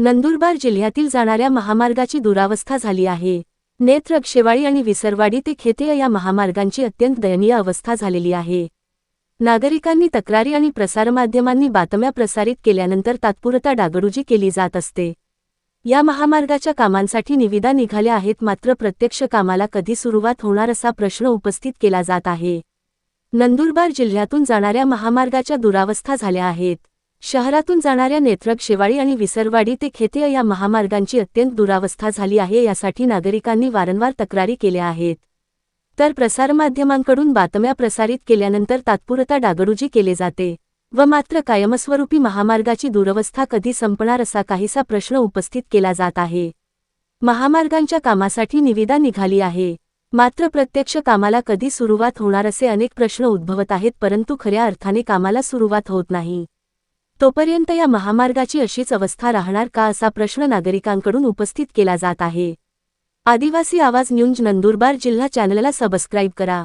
नंदुरबार जिल्ह्यातील जाणाऱ्या महामार्गाची दुरावस्था झाली आहे. नेत्र शेवाळी आणि विसरवाडी ते खेते या महामार्गांची अत्यंत दयनीय अवस्था झालेली आहे. नागरिकांनी तक्रारी आणि प्रसारमाध्यमांनी बातम्या प्रसारित केल्यानंतर तात्पुरता डागडुजी केली जात असते. या महामार्गाच्या कामांसाठी निविदा निघाल्या आहेत मात्र प्रत्यक्ष कामाला कधी सुरुवात होणार असा प्रश्न उपस्थित केला जात आहे. नंदुरबार जिल्ह्यातून जाणाऱ्या महामार्गाच्या दुरावस्था झाल्या आहेत. शहरातून जाणाऱ्या नेत्रक शेवाळी आणि विसरवाडी ते खेते या महामार्गांची अत्यंत दुरावस्था झाली आहे यासाठी नागरिकांनी वारंवार तक्रारी केल्या आहेत. तर प्रसारमाध्यमांकडून बातम्या प्रसारित केल्यानंतर तात्पुरता डागडुजी केले जाते व मात्र कायमस्वरूपी महामार्गाची दुरवस्था कधी संपणार असा काहीसा प्रश्न उपस्थित केला जात आहे. महामार्गांच्या कामासाठी निविदा निघाली आहे. मात्र प्रत्यक्ष कामाला कधी सुरुवात होणार असे अनेक प्रश्न उद्भवत आहेत परंतु खऱ्या अर्थाने कामाला सुरुवात होत नाही. तोपर्यंत या महामार्गाची अशीच अवस्था राहणार का असा प्रश्न नागरिकांकडून उपस्थित केला जात आहे. आदिवासी आवाज न्यूज नंदुरबार जिल्हा चॅनलला सबस्क्राईब करा.